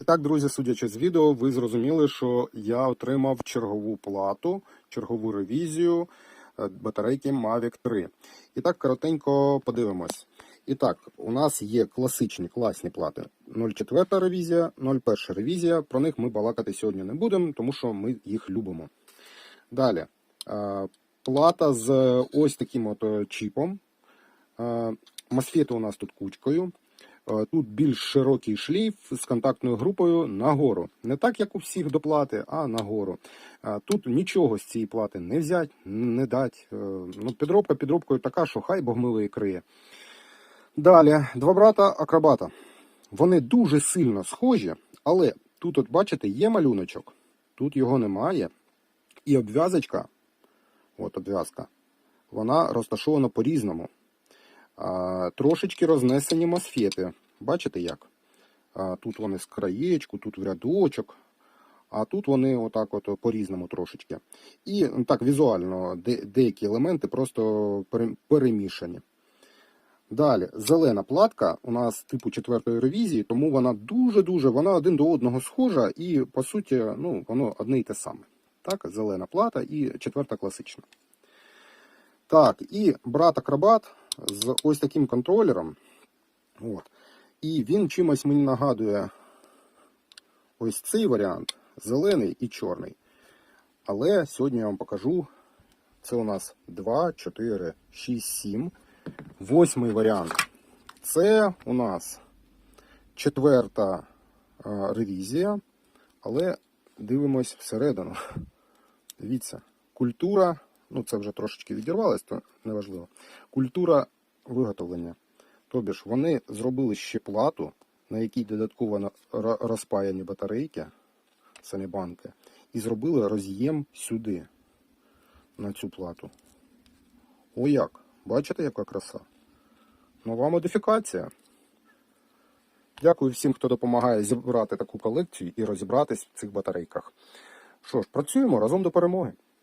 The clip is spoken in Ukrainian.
І так, друзі, судячи з відео, ви зрозуміли, що я отримав чергову плату, чергову ревізію е, батарейки Mavic 3. І так, коротенько подивимось. І так, у нас є класичні класні плати. 0,4 ревізія, 0,1 ревізія. Про них ми балакати сьогодні не будемо, тому що ми їх любимо. Далі. е, Плата з ось таким от е, чіпом. Е, Мосфети у нас тут кучкою. Е, Тут більш широкий шлейф з контактною групою нагору. Не так, як у всіх до плати, а нагору. Е, Тут нічого з цієї плати не взять, не дать. Е, Ну, підробка підробкою така, що хай Бог милої криє. Далі, два брата акробата. Вони дуже сильно схожі, але тут, от бачите, є малюночок, тут його немає. І обв'язочка, от обв'язка, вона розташована по-різному. Трошечки рознесені мосфети. Бачите як? Тут вони з краєчку, тут в рядочок, а тут вони отак от по-різному трошечки. І так візуально де, деякі елементи просто перемішані. Далі, зелена платка у нас типу четвертої ревізії, тому вона дуже-дуже, вона один до одного схожа, і по суті, ну, воно одне й те саме. Так, зелена плата і четверта класична. Так, і брат акробат з ось таким контролером. От. І він чимось мені нагадує ось цей варіант зелений і чорний. Але сьогодні я вам покажу. Це у нас 2, 4, 6, 7. Восьмий варіант. Це у нас четверта ревізія, але дивимось всередину. Дивіться, культура, ну це вже трошечки відірвалось, то неважливо. Культура виготовлення. Тобі ж вони зробили ще плату, на якій додатково розпаяні батарейки, самі банки, і зробили роз'єм сюди, на цю плату. О як! Бачите, яка краса? Нова модифікація. Дякую всім, хто допомагає зібрати таку колекцію і розібратись в цих батарейках. Що ж, працюємо разом до перемоги.